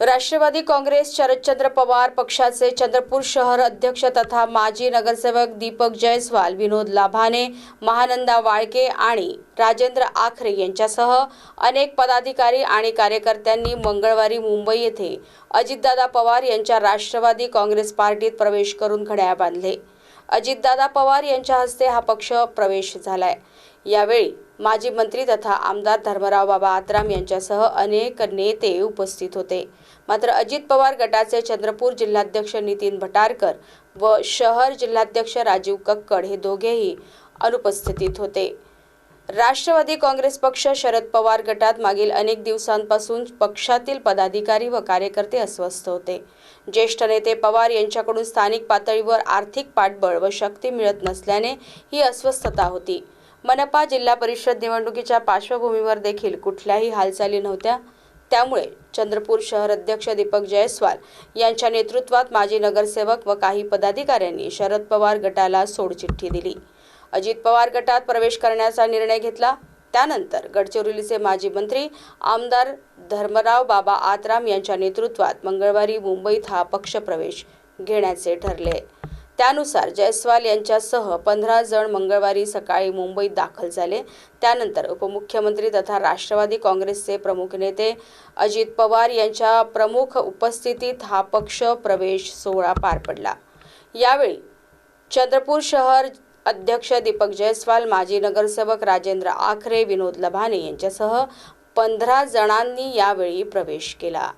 राष्ट्रवादी काँग्रेस शरदचंद्र पवार पक्षाचे चंद्रपूर शहर अध्यक्ष तथा माजी नगरसेवक दीपक जयस्वाल विनोद लाभाने महानंदा वाळके आणि राजेंद्र आखरे यांच्यासह अनेक पदाधिकारी आणि कार्यकर्त्यांनी मंगळवारी मुंबई येथे अजितदादा पवार यांच्या राष्ट्रवादी काँग्रेस पार्टीत प्रवेश करून घड्याळ बांधले. अजितदादा पवार यांच्या हस्ते हा पक्ष प्रवेश झालाय. यावेळी माजी मंत्री तथा आमदार धर्मराव बाबा आत्राम यांच्यासह अनेक नेते उपस्थित होते. मात्र अजित पवार गटाचे चंद्रपूर जिल्हाध्यक्ष नितीन भटारकर व शहर जिल्हाध्यक्ष राजीव कक्कड हे दोघेही अनुपस्थितीत होते. राष्ट्रवादी काँग्रेस पक्ष शरद पवार गटात मागील अनेक दिवसांपासून पक्षातील पदाधिकारी व कार्यकर्ते अस्वस्थ होते. ज्येष्ठ नेते पवार यांच्याकडून स्थानिक पातळीवर आर्थिक पाठबळ व शक्ती मिळत नसल्याने ही अस्वस्थता होती. मनपा जिल्हा परिषद निवडणुकीच्या पार्श्वभूमीवर देखील कुठल्याही हालचाली नव्हत्या. त्यामुळे चंद्रपूर शहर अध्यक्ष दीपक जयस्वाल यांच्या नेतृत्वात माजी नगरसेवक व काही पदाधिकाऱ्यांनी शरद पवार गटाला सोडचिठ्ठी दिली. अजित पवार गटात प्रवेश करण्याचा निर्णय घेतला. त्यानंतर गडचिरोलीचे माजी मंत्री आमदार धर्मराव बाबा आत्राम यांच्या नेतृत्वात मंगळवारी मुंबईत हा पक्षप्रवेश घेण्याचे ठरले. त्यानुसार जयस्वाल यांच्यासह पंधरा जण मंगळवारी सकाळी मुंबईत दाखल झाले. त्यानंतर उपमुख्यमंत्री तथा राष्ट्रवादी काँग्रेसचे प्रमुख नेते अजित पवार यांच्या प्रमुख उपस्थितीत हा पक्ष प्रवेश सोहळा पार पडला. यावेळी चंद्रपूर शहर अध्यक्ष दीपक जयस्वाल माजी नगरसेवक राजेंद्र आखरे विनोद लभाने यांच्यासह पंधरा जणांनी यावेळी प्रवेश केला.